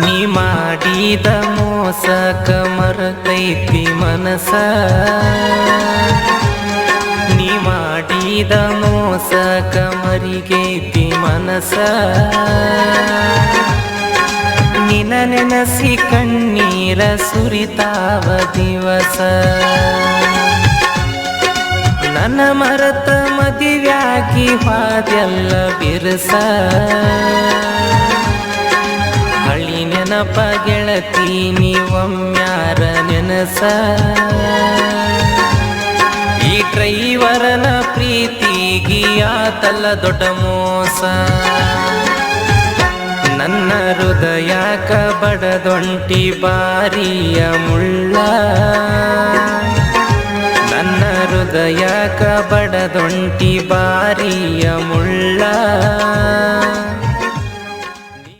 ನೀ ಮಾಡಿದ ಮೋಸಕ ಮರತೈತಿ ಮನಸ. ನೀ ಮಾಡಿದ ಮೋಸಕ ಮರಿಗೈತಿ ಮನಸ. ನಿನ ನೆನಸಿ ಕಣ್ಣೀರ ಸುರಿತಾವ ದಿವಸ. ನನ್ನ ಮರತ ಮದಿವ್ಯಾಗಿ ಹಾದೆಲ್ಲ ಬಿರುಸ. ನೆನಪ ಗೆಳತಿ, ನೀವಮ್ಯಾರ ನೆನಸ? ಈ ಡ್ರೈವರನ ಪ್ರೀತಿಗಿಯಾತಲ್ಲ ದೊಡ್ಡ ಮೋಸ? ನನ್ನ ಹೃದಯ ಬಡದೊಂಟಿ ಬಾರಿಯ ಮುಳ್ಳ? ನನ್ನ ಹೃದಯ ಬಡದೊಂಟಿ ಬಾರಿಯ ಮುಳ್ಳ?